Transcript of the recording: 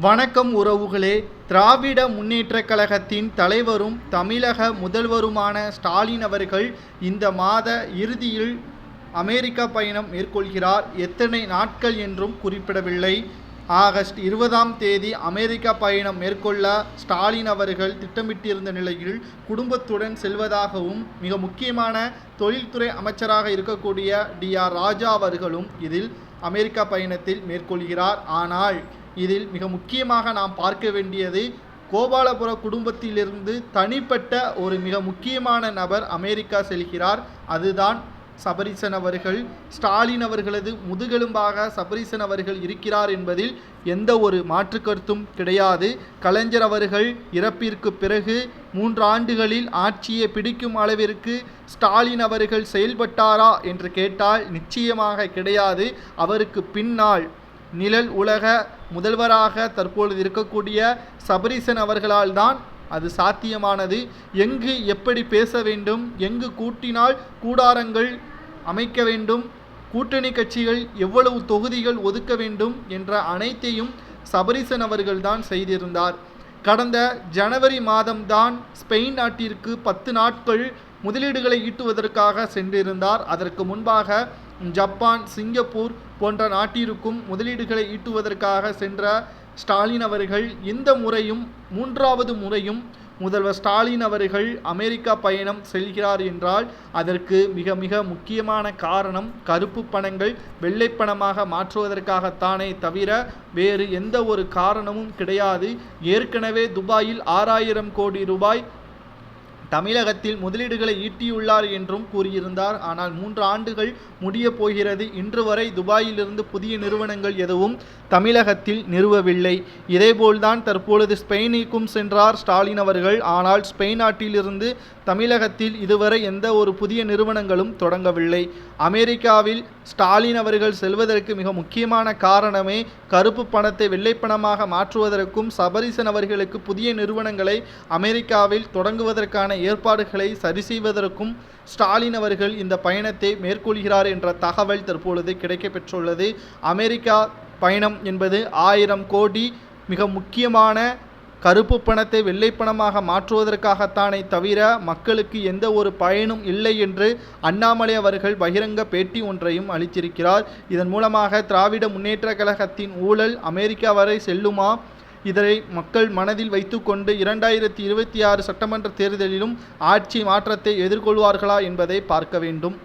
வணக்கம் உறவுகளே. திராவிட முன்னேற்றக் கழகத்தின் தலைவரும் தமிழக முதல்வருமான ஸ்டாலின் அவர்கள் இந்த மாத இறுதியில் அமெரிக்கா பயணம் மேற்கொள்கிறார். எத்தனை நாட்கள் என்றும் குறிப்பிடவில்லை. ஆகஸ்ட் இருபதாம் தேதி அமெரிக்கா பயணம் மேற்கொள்ள ஸ்டாலின் அவர்கள் திட்டமிட்டிருந்த நிலையில் குடும்பத்துடன் செல்வதாகவும் மிக முக்கியமான தொழில்துறை அமைச்சராக இருக்கக்கூடிய டி ஆர் ராஜா அவர்களும் இதில் அமெரிக்கா பயணத்தில் மேற்கொள்கிறார். ஆனால் இதில் மிக முக்கியமாக நாம் பார்க்க வேண்டியது கோபாலபுர குடும்பத்திலிருந்து தனிப்பட்ட ஒரு மிக முக்கியமான நபர் அமெரிக்கா செல்கிறார். அதுதான் சபரிசன் அவர்கள். ஸ்டாலின் அவர்களது முதுகெலும்பாக சபரிசன் அவர்கள் இருக்கிறார் என்பதில் எந்த ஒரு மாற்று கருத்தும் கிடையாது. கலைஞர் அவர்கள் இறப்பிற்கு பிறகு மூன்று ஆண்டுகளில் ஆட்சியை பிடிக்கும் அளவிற்கு ஸ்டாலின் அவர்கள் செயல்பட்டாரா என்று கேட்டால் நிச்சயமாக கிடையாது. அவருக்கு பின்னால் நிழல் உலக முதல்வராக தற்பொழுது இருக்கக்கூடிய சபரிசன் அவர்களால் தான் அது சாத்தியமானது. எங்கு எப்படி பேச வேண்டும் எங்கு கூட்டினால் கூடாரங்கள் அமைக்க வேண்டும் கூட்டணி கட்சிகள் எவ்வளவு தொகுதிகள் ஒதுக்க வேண்டும் என்ற அனைத்தையும் சபரிசன் அவர்கள்தான் செய்திருந்தார். கடந்த ஜனவரி மாதம்தான் ஸ்பெயின் நாட்டிற்கு பத்து நாட்கள் முதலீடுகளை ஈட்டுவதற்காக சென்றிருந்தார். அதற்கு முன்பாக ஜப்பான் சிங்கப்பூர் போன்ற நாட்டிற்கும் முதலீடுகளை ஈட்டுவதற்காக சென்ற ஸ்டாலின் அவர்கள் இந்த முறையும் மூன்றாவது முறையும் முதல்வர் ஸ்டாலின் அவர்கள் அமெரிக்கா பயணம் செல்கிறார் என்றால் அதற்கு மிக மிக முக்கியமான காரணம் கருப்பு பணங்கள் வெள்ளை பணமாக மாற்றுவதற்காகத்தானே தவிர வேறு எந்த ஒரு காரணமும் கிடையாது. ஏற்கனவே துபாயில் ஆறாயிரம் கோடி ரூபாய் தமிழகத்தில் முதலீடுகளை ஈட்டியுள்ளார் என்றும் கூறியிருந்தார். ஆனால் மூன்று ஆண்டுகள் முடிய போகிறது. இன்று வரை துபாயிலிருந்து புதிய நிறுவனங்கள் எதுவும் தமிழகத்தில் நிறுவவில்லை. இதேபோல்தான் தற்பொழுது ஸ்பெயினுக்கும் சென்றார் ஸ்டாலின் அவர்கள். ஆனால் ஸ்பெயின் நாட்டிலிருந்து தமிழகத்தில் இதுவரை எந்த ஒரு புதிய நிறுவனங்களும் தொடங்கவில்லை. அமெரிக்காவில் ஸ்டாலின் அவர்கள் செல்வதற்கு மிக முக்கியமான காரணமே கருப்பு பணத்தை வெள்ளைப்பணமாக மாற்றுவதற்கும் சபரிசன் அவர்களுக்கு புதிய நிறுவனங்களை அமெரிக்காவில் தொடங்குவதற்கான ஏற்பாடுகளை சரி செய்வதற்கும் ஸ்டாலின் அவர்கள் இந்த பயணத்தை மேற்கொள்கிறார் என்ற தகவல் தற்பொழுது கிடைக்கப்பெற்றுள்ளது. அமெரிக்கா பயணம் என்பது ஆயிரம் கோடி மிக முக்கியமான கருப்பு பணத்தை வெள்ளை பணமாக மாற்றுவதற்காகத்தானே தவிர மக்களுக்கு எந்த ஒரு பயனும் இல்லை என்று அண்ணாமலை அவர்கள் பகிரங்க பேட்டி ஒன்றையும் அளித்திருக்கிறார். இதன் மூலமாக திராவிட முன்னேற்ற கழகத்தின் ஊழல் அமெரிக்கா வரை செல்லுமா? இதனை மக்கள் மனதில் வைத்துக்கொண்டு இரண்டாயிரத்தி இருபத்தி ஆறு சட்டமன்ற தேர்தலிலும் ஆட்சி மாற்றத்தை எதிர்கொள்வார்களா என்பதை பார்க்க வேண்டும்.